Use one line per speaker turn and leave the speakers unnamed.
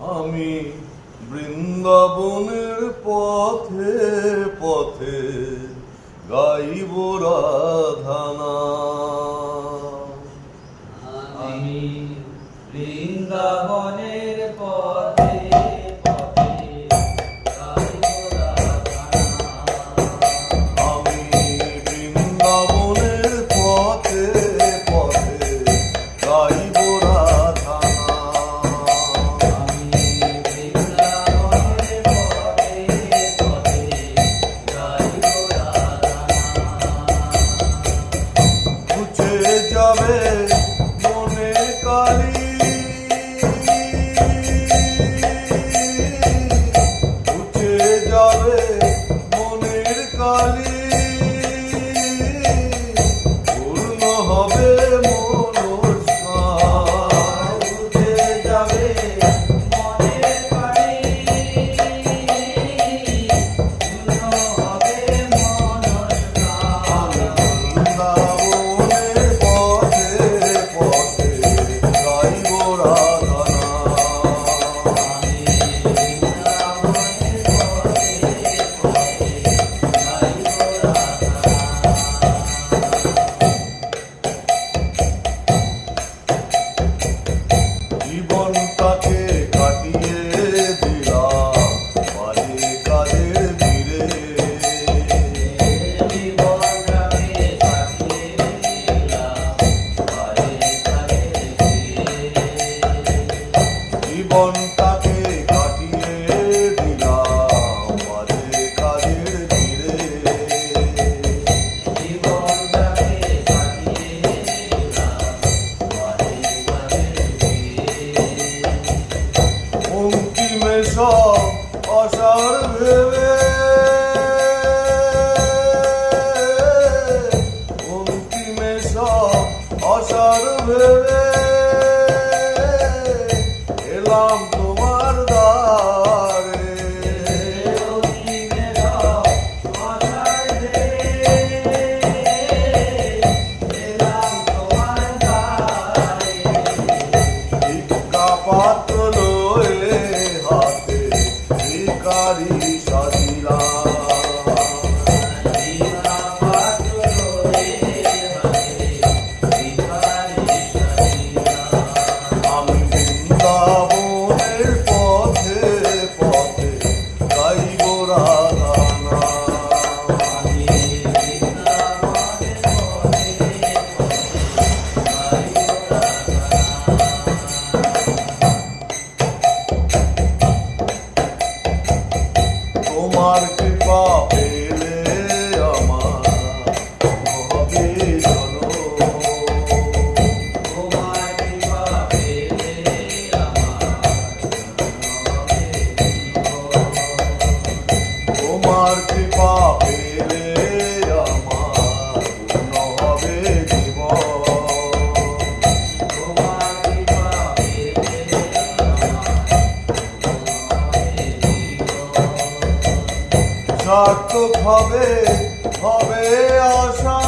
আমি বৃন্দাবনের পথে পথে গাইব রাধানা।
আমি বৃন্দাবনের
জীবনটাকে কাটিয়ে দিলাম মাঝে কাজের ধীরে
জীবনটাকে কাটিয়ে দিলাম।
মাঝে কাজের
ধীরে
অন্তিমে সব অসার ভেবে অন্তিমে সব অসার ভেবে। পাত্র লইলে হাতে ভিকারী আমার কৃপা হবে হবে আশা।